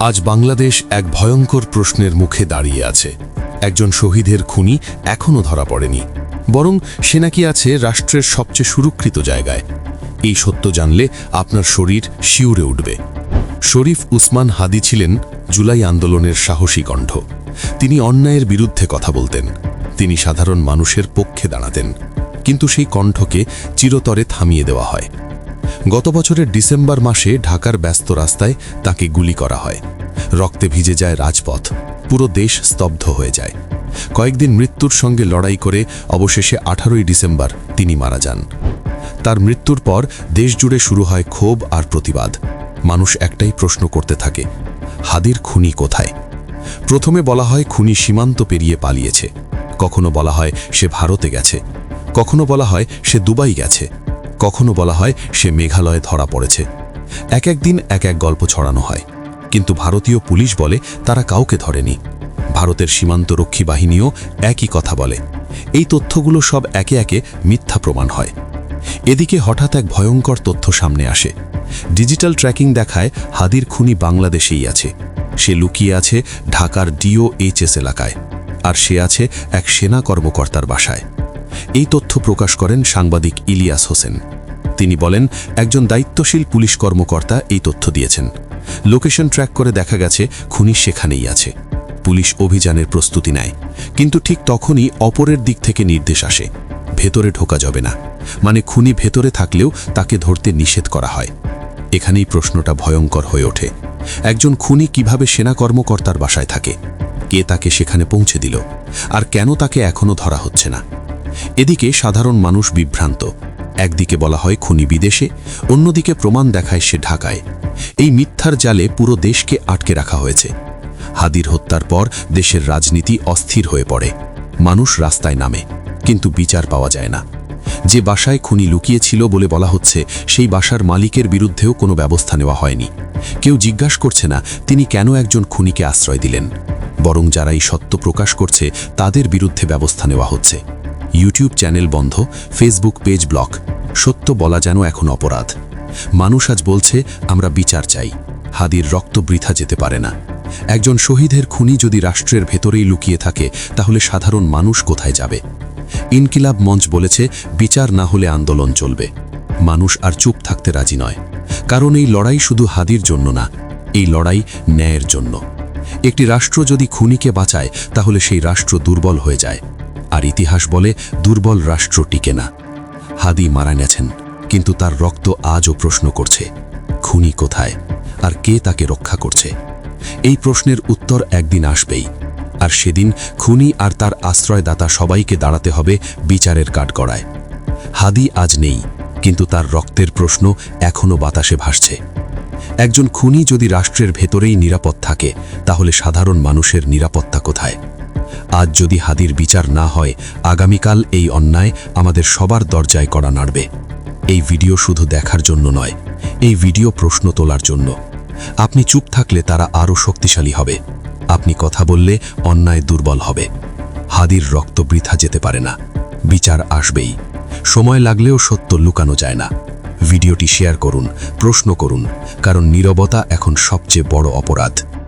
আজ বাংলাদেশ এক ভয়ঙ্কর প্রশ্নের মুখে দাঁড়িয়ে আছে। একজন শহীদের খুনি এখনও ধরা পড়েনি। বরং সে নাকি আছে রাষ্ট্রের সবচেয়ে সুরক্ষিত জায়গায়। এই সত্য জানলে আপনার শরীর শিউরে উঠবে। শরীফ উসমান হাদি ছিলেন জুলাই আন্দোলনের সাহসী কণ্ঠ। তিনি অন্যায়ের বিরুদ্ধে কথা বলতেন। তিনি সাধারণ মানুষের পক্ষে দাঁড়াতেন। কিন্তু সেই কণ্ঠকে চিরতরে থামিয়ে দেওয়া হয়। গত বছরের ডিসেম্বর মাসে ঢাকার ব্যস্ত রাস্তায় তাকে গুলি করা হয়। রক্তে ভিজে যায় রাজপথ। পুরো দেশ স্তব্ধ হয়ে যায়। কয়েকদিন মৃত্যুর সঙ্গে লড়াই করে অবশেষে আঠারোই ডিসেম্বর তিনি মারা যান। তার মৃত্যুর পর দেশ জুড়ে শুরু হয় ক্ষোভ আর প্রতিবাদ। মানুষ একটাই প্রশ্ন করতে থাকে, হাদির খুনি কোথায়? প্রথমে বলা হয় খুনি সীমান্ত পেরিয়ে পালিয়েছে। কখনো বলা হয় সে ভারতে গেছে। কখনো বলা হয় সে দুবাই গেছে। কখনো বলা হয় সে মেঘালয়ে ধরা পড়েছে। এক এক দিন এক এক গল্প ছড়ানো হয়। কিন্তু ভারতীয় পুলিশ বলে তারা কাউকে ধরেনি। ভারতের সীমান্তরক্ষী বাহিনীও একই কথা বলে। এই তথ্যগুলো সব একে একে মিথ্যা প্রমাণ হয়। এদিকে হঠাৎ এক ভয়ঙ্কর তথ্য সামনে আসে। ডিজিটাল ট্র্যাকিং দেখায় হাদির খুনি বাংলাদেশেই আছে। সে লুকিয়ে আছে ঢাকার ডিওএইচএস এলাকায়। আর সে আছে এক সেনা কর্মকর্তার বাসায়। এই তথ্য প্রকাশ করেন সাংবাদিক ইলিয়াস হোসেন। তিনি বলেন, একজন দায়িত্বশীল পুলিশ কর্মকর্তা এই তথ্য দিয়েছেন। লোকেশন ট্র্যাক করে দেখা গেছে, খুনি সেখানেই আছে। পুলিশ অভিযানের প্রস্তুতি নেয়, কিন্তু ঠিক তখনই অপরের দিক থেকে নির্দেশ আসে। ভেতরে ঢোকা যাবে না মানে খুনি ভেতরে থাকলেও তাকে ধরতে নিষেধ করা হয়। এখানেই প্রশ্নটা ভয়ঙ্কর হয়ে ওঠে। একজন খুনি কীভাবে সেনা কর্মকর্তার বাসায় থাকে? কে তাকে সেখানে পৌঁছে দিল? আর কেন তাকে এখনও ধরা হচ্ছে না? এদিকে সাধারণ মানুষ বিভ্রান্ত। একদিকে বলা হয় খুনি বিদেশে, অন্যদিকে প্রমাণ দেখায় সে ঢাকায়। এই মিথ্যার জালে পুরো দেশকে আটকে রাখা হয়েছে। হাদির হত্যার পর দেশের রাজনীতি অস্থির হয়ে পড়ে। মানুষ রাস্তায় নামে, কিন্তু বিচার পাওয়া যায় না। যে বাসায় খুনি লুকিয়েছিল বলে বলা হচ্ছে, সেই বাসার মালিকের বিরুদ্ধেও কোনো ব্যবস্থা নেওয়া হয়নি। কেউ জিজ্ঞাসা করছে না, তিনি কেন একজন খুনিকে আশ্রয় দিলেন। বরং যারা এই সত্য প্রকাশ করছে, তাদের বিরুদ্ধে ব্যবস্থা নেওয়া হচ্ছে। ইউটিউব চ্যানেল বন্ধ ফেসবুক পেজ ব্লক। সত্য বলা যেন এখন অপরাধ। মানুষ আজ বলছে, আমরা বিচার চাই। হাদির রক্ত বৃথা যেতে পারে না। একজন শহীদের খুনি যদি রাষ্ট্রের ভেতরেই লুকিয়ে থাকে, তাহলে সাধারণ মানুষ কোথায় যাবে? ইনকিলাব মঞ্চ বলেছে, বিচার না হলে আন্দোলন চলবে। মানুষ আর চুপ থাকতে রাজি নয়। কারণ এই লড়াই শুধু হাদির জন্য না, এই লড়াই ন্যায়ের জন্য। একটি রাষ্ট্র যদি খুনিকে বাঁচায়, তাহলে সেই রাষ্ট্র দুর্বল হয়ে যায়। আর ইতিহাস বলে দুর্বল রাষ্ট্র টিকে না। হাদি মারা গেছেন, কিন্তু তার রক্ত আজও প্রশ্ন করছে, খুনি কোথায়, আর কে তাকে রক্ষা করছে? এই প্রশ্নের উত্তর একদিন আসবেই, আর সেদিন খুনি আর তার আশ্রয়দাতা সবাইকে দাঁড়াতে হবে বিচারের কাঠগড়ায়। হাদি আজ নেই, কিন্তু তার রক্তের প্রশ্ন এখনও বাতাসে ভাসছে। একজন খুনি যদি রাষ্ট্রের ভেতরেই নিরাপদ থাকে, তাহলে সাধারণ মানুষের নিরাপত্তা কোথায়? আজ যদি হাদির বিচার না হয়, আগামীকাল এই অন্যায় আমাদের সবার দরজায় করা নাড়বে। এই ভিডিও শুধু দেখার জন্য নয়, এই ভিডিও প্রশ্ন তোলার জন্য। আপনি চুপ থাকলে তারা আরও শক্তিশালী হবে। আপনি কথা বললে অন্যায় দুর্বল হবে। হাদির রক্ত বৃথা যেতে পারে না। বিচার আসবেই। সময় লাগলেও সত্য লুকানো যায় না। ভিডিওটি শেয়ার করুন, প্রশ্ন করুন, কারণ নীরবতা এখন সবচেয়ে বড় অপরাধ।